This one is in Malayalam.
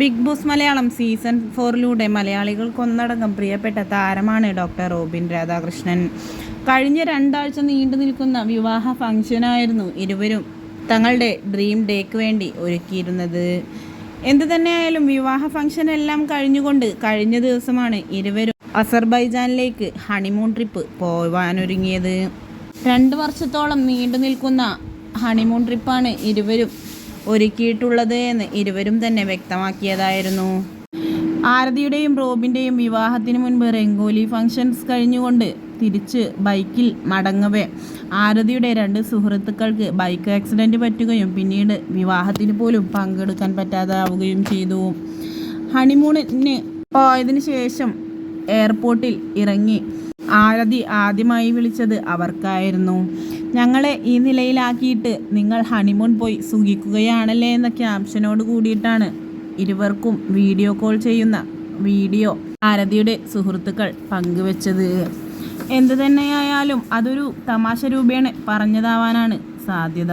ബിഗ് ബോസ് മലയാളം സീസൺ ഫോറിലൂടെ മലയാളികൾക്ക് ഒന്നടങ്കം പ്രിയപ്പെട്ട താരമാണ് ഡോക്ടർ റോബിൻ രാധാകൃഷ്ണൻ. കഴിഞ്ഞ രണ്ടാഴ്ച നീണ്ടു നിൽക്കുന്ന വിവാഹ ഫംഗ്ഷനായിരുന്നു ഇരുവരും തങ്ങളുടെ ഡ്രീം ഡേക്ക് വേണ്ടി ഒരുക്കിയിരുന്നത്. എന്തു തന്നെയായാലും വിവാഹ ഫംഗ്ഷൻ എല്ലാം കഴിഞ്ഞുകൊണ്ട് കഴിഞ്ഞ ദിവസമാണ് ഇരുവരും അസർബൈജാനിലേക്ക് ഹണിമൂൺ ട്രിപ്പ് പോവാനൊരുങ്ങിയത്. രണ്ട് വർഷത്തോളം നീണ്ടു നിൽക്കുന്ന ഹണിമൂൺ ട്രിപ്പാണ് ഇരുവരും ഒരുക്കിയിട്ടുള്ളത് എന്ന് ഇരുവരും തന്നെ വ്യക്തമാക്കിയതായിരുന്നു. ആരതിയുടെയും റോബിന്റെയും വിവാഹത്തിന് മുൻപ് രംഗോലി ഫങ്ഷൻസ് കഴിഞ്ഞുകൊണ്ട് തിരിച്ച് ബൈക്കിൽ മടങ്ങവേ. ആരതിയുടെ രണ്ട് സുഹൃത്തുക്കൾക്ക് ബൈക്ക് ആക്സിഡന്റ് പറ്റുകയും പിന്നീട് വിവാഹത്തിന് പോലും പങ്കെടുക്കാൻ പറ്റാതാവുകയും ചെയ്തു. ഹണിമൂണിന് പോയതിനു ശേഷം എയർപോർട്ടിൽ ഇറങ്ങി. ആരതി ആദ്യമായി വിളിച്ചത് അവർക്കായിരുന്നു. ഞങ്ങളെ ഈ നിലയിലാക്കിയിട്ട് നിങ്ങൾ ഹണിമൂൺ പോയി സുഖിക്കുകയാണല്ലേ എന്ന ക്യാപ്ഷനോട് കൂടിയിട്ടാണ് ഇരുവർക്കും വീഡിയോ കോൾ ചെയ്യുന്ന വീഡിയോ ആരതിയുടെ സുഹൃത്തുക്കൾ പങ്കുവച്ചത്. എന്തു തന്നെയായാലും അതൊരു തമാശ രൂപേണ പറഞ്ഞതാവാനാണ് സാധ്യത.